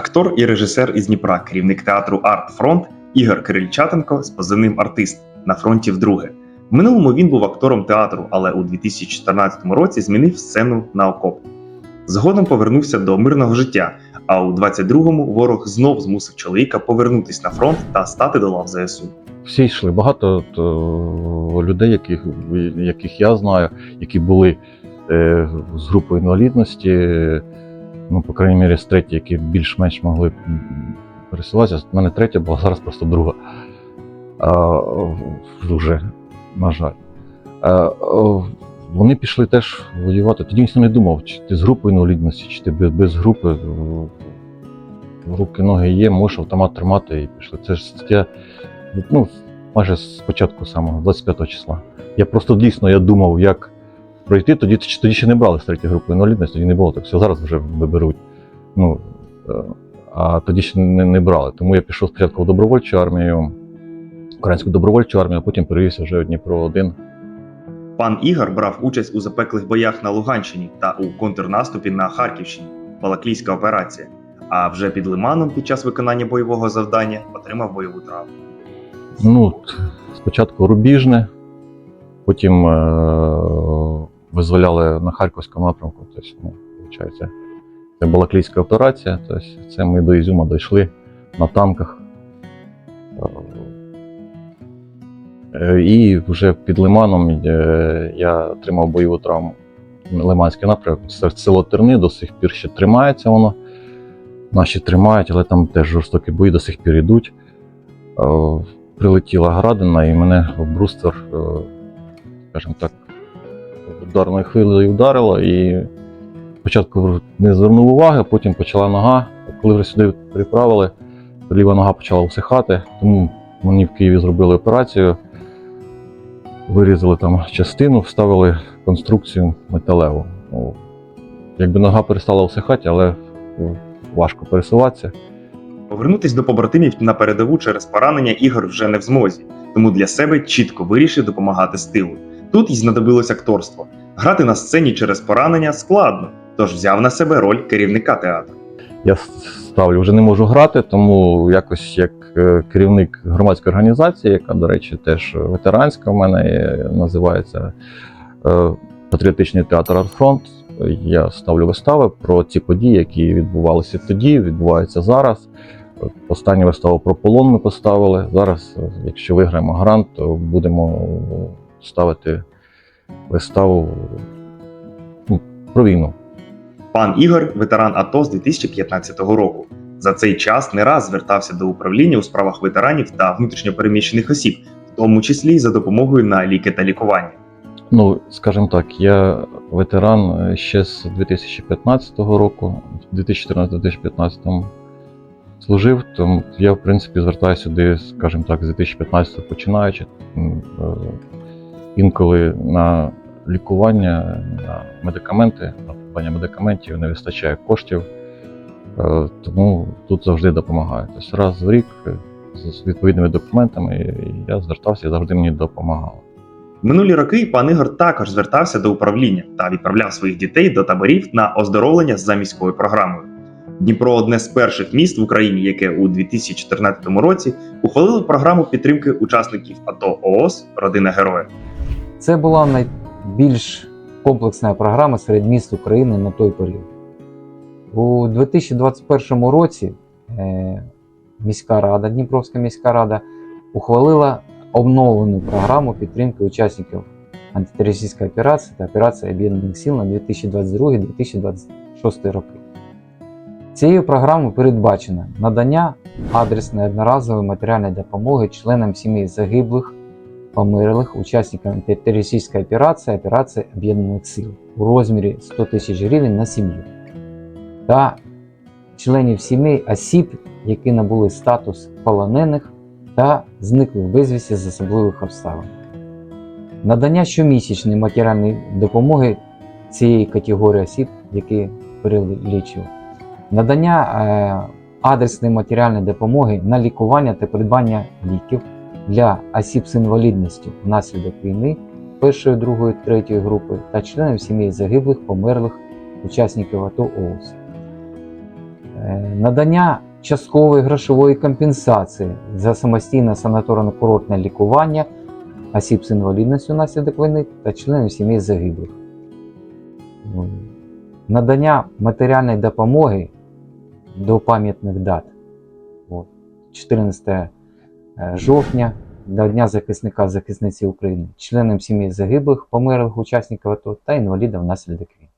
актор і режисер із Дніпра, керівник театру Арт Фронт Ігор Кирильчатенко з позивним артист на фронті вдруге. В минулому він був актором театру, але у 2014 році змінив сцену на окоп. Згодом повернувся до мирного життя. А у 22-му ворог знов змусив чоловіка повернутись на фронт та стати до лав ЗСУ. Всі йшли. Багато то, людей, яких, яких я знаю, які були е, з групою інвалідності, е, ну, по крайній мірі, з треті, які більш-менш могли пересуватися. У мене третя була, зараз просто друга. А, вже, на жаль. А, вони пішли теж воювати. Тоді ніхто не думав, чи ти з групою інвалідності, чи ти без, без групи. Руки, ноги є, можеш автомат тримати і пішли. Це ж стаття ну, майже з початку самого 25 числа. Я просто дійсно я думав, як пройти. Тоді, тоді ще не брали з третьої групи інвалідності, тоді не було так. Все зараз вже виберуть. Ну, е, а тоді ще не, не брали. Тому я пішов спочатку в добровольчу армію, українську добровольчу армію, а потім перевівся вже в Дніпро 1 Пан Ігор брав участь у запеклих боях на Луганщині та у контрнаступі на Харківщині, Балаклійська операція. А вже під Лиманом під час виконання бойового завдання отримав бойову травму. Ну, спочатку Рубіжне, потім е- визволяли на Харківському напрямку. Тобто, ну, виходить, це була клійська операція. Тобто, це ми до Ізюма дійшли на танках. Е, І вже під Лиманом е, я отримав бойову травму. Лиманський напрямок, село Терни, до сих пір ще тримається воно. Наші тримають, але там теж жорстокі бої до сих пір йдуть. Е, прилетіла градина і мене е, скажімо так, ударною хвилею вдарило. І спочатку не звернув уваги, потім почала нога. Коли вже сюди приправили, ліва нога почала усихати, тому мені в Києві зробили операцію. Вирізали там частину, вставили конструкцію металеву. Ну, Якби нога перестала усихати, але важко пересуватися. Повернутись до побратимів на передову через поранення Ігор вже не в змозі, тому для себе чітко вирішив допомагати з тилу. Тут й знадобилось акторство. Грати на сцені через поранення складно, тож взяв на себе роль керівника театру. Я ставлю, вже не можу грати, тому якось як е, керівник громадської організації, яка, до речі, теж ветеранська в мене називається е, Патріотичний театр Артфронт. Я ставлю вистави про ті події, які відбувалися тоді, відбуваються зараз. Останню виставу про полон ми поставили. Зараз, е, якщо виграємо грант, то будемо ставити виставу ну, про війну. Пан Ігор ветеран АТО з 2015 року. За цей час не раз звертався до управління у справах ветеранів та внутрішньопереміщених осіб, в тому числі й за допомогою на ліки та лікування. Ну, скажімо так, я ветеран е, ще з 2015 року, в 2014-2015 служив, тому я, в принципі, звертаюся сюди, скажімо так, з 2015 починаючи. Інколи на лікування, на медикаменти, на придбання медикаментів не вистачає коштів, е, тому тут завжди допомагаю. Тобто раз в рік е, з відповідними документами я звертався і завжди мені допомагало. Минулі роки пан Ігор також звертався до управління та відправляв своїх дітей до таборів на оздоровлення за міською програмою. Дніпро одне з перших міст в Україні, яке у 2014 році ухвалило програму підтримки учасників АТО ООС Родина Героя. Це була найбільш комплексна програма серед міст України на той період. У 2021 році е, міська рада, Дніпровська міська рада, ухвалила обновлену програму підтримки учасників антитерористичної операції та операції Об'єднаних сил на 2022-2026 роки. Цією програмою передбачено надання адресної одноразової матеріальної допомоги членам сімей загиблих померлих учасникам антитерористичної операції операції Об'єднаних Сил у розмірі 100 тисяч гривень на сім'ю та членів сімей осіб, які набули статус полонених та зниклих безвісті з особливих обставин. Надання щомісячної матеріальної допомоги цієї категорії осіб, які перелічив. Надання е, адресної матеріальної допомоги на лікування та придбання ліків для осіб з інвалідністю внаслідок війни першої, другої, третьої групи та членів сімей загиблих, померлих учасників АТО ООС. Е, Надання часткової грошової компенсації за самостійне санаторно-курортне лікування осіб з інвалідністю внаслідок війни та членів сімей загиблих. Надання матеріальної допомоги до пам'ятних дат. 14 е, жовтня до Дня захисника захисниці України, членам сім'ї загиблих, померлих учасників АТО та інвалідів внаслідок війни.